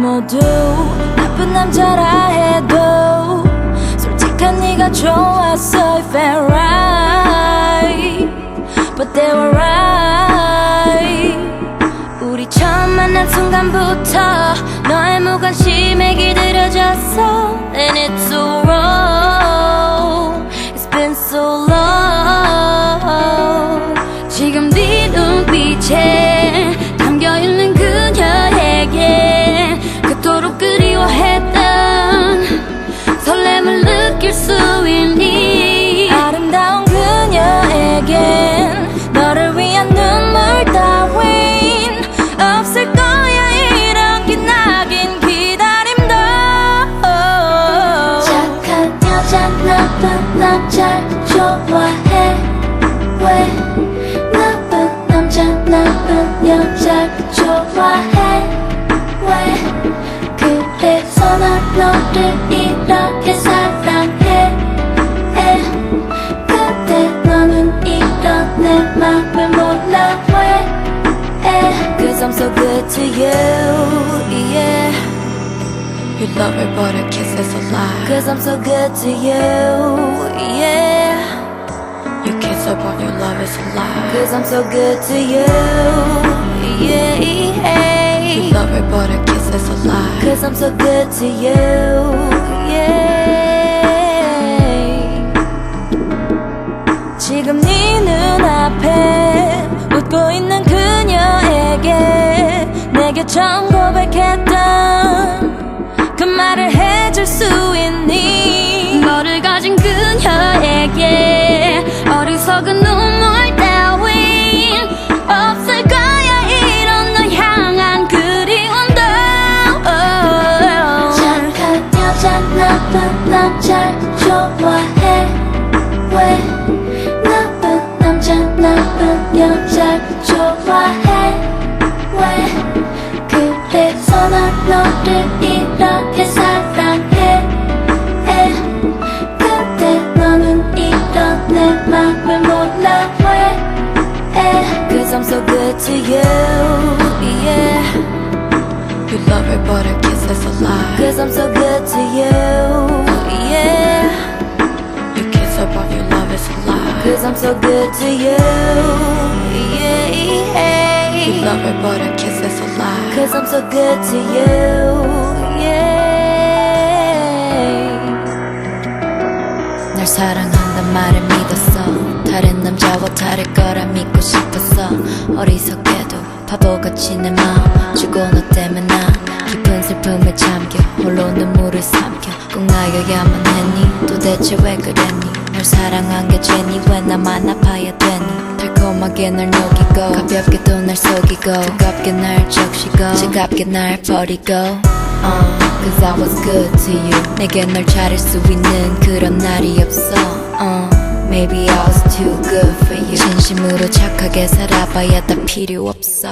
모두 나쁜 남자라 해도 솔직한 네가 좋았어 If I'm right. But they were right. 우리 처음 만난 순간부터 너의 무관심에 길들여졌어. And it's so 나쁜 남자 좋아해. 왜? 나쁜 남자 나쁜 여자 좋아해. 왜? 그래서 난 너를 이렇게 사랑해. 에. 근데 너는 이런 내 맘을 몰라. 왜? 에. Cause I'm so good to you yeah You love me but a kiss is a lie Cause I'm so good to you yeah You kiss her but your love is a lie Cause I'm so good to you yeah You love me but a kiss is a lie Cause I'm so good to you, yeah. 지금 네 눈앞에 웃고 있는 그녀에게 내게 처음 I'm so good to you, yeah. You love me but a kiss is a lie Cause I'm so good to you, yeah. You kiss her but your love is a lie Cause I'm so good to you, yeah. You love but Cause I'm so good to you, yeah. 날 사랑한단 말을 믿었어. 다른 남자와 다를 거라 믿고 싶었어. 어리석게도 바보같이 내 마음 주고 너 때문에 나 깊은 슬픔에 잠겨 홀로 눈물을 삼켜. 꼭 나여야만 했니? 도대체 왜 그랬니? 널 사랑한 게 죄니? 왜 나만 아파야 되니 달콤하게 널 녹이고 가볍게도 날 속이고 뜨겁게 날 적시고 차갑게 날 버리고. uh, Cause I was good to you. 내게 널 차릴 수 있는 그런 날이 없어. uh, Maybe I was too good for you. 진심으로 착하게 살아봐야 다 필요 없어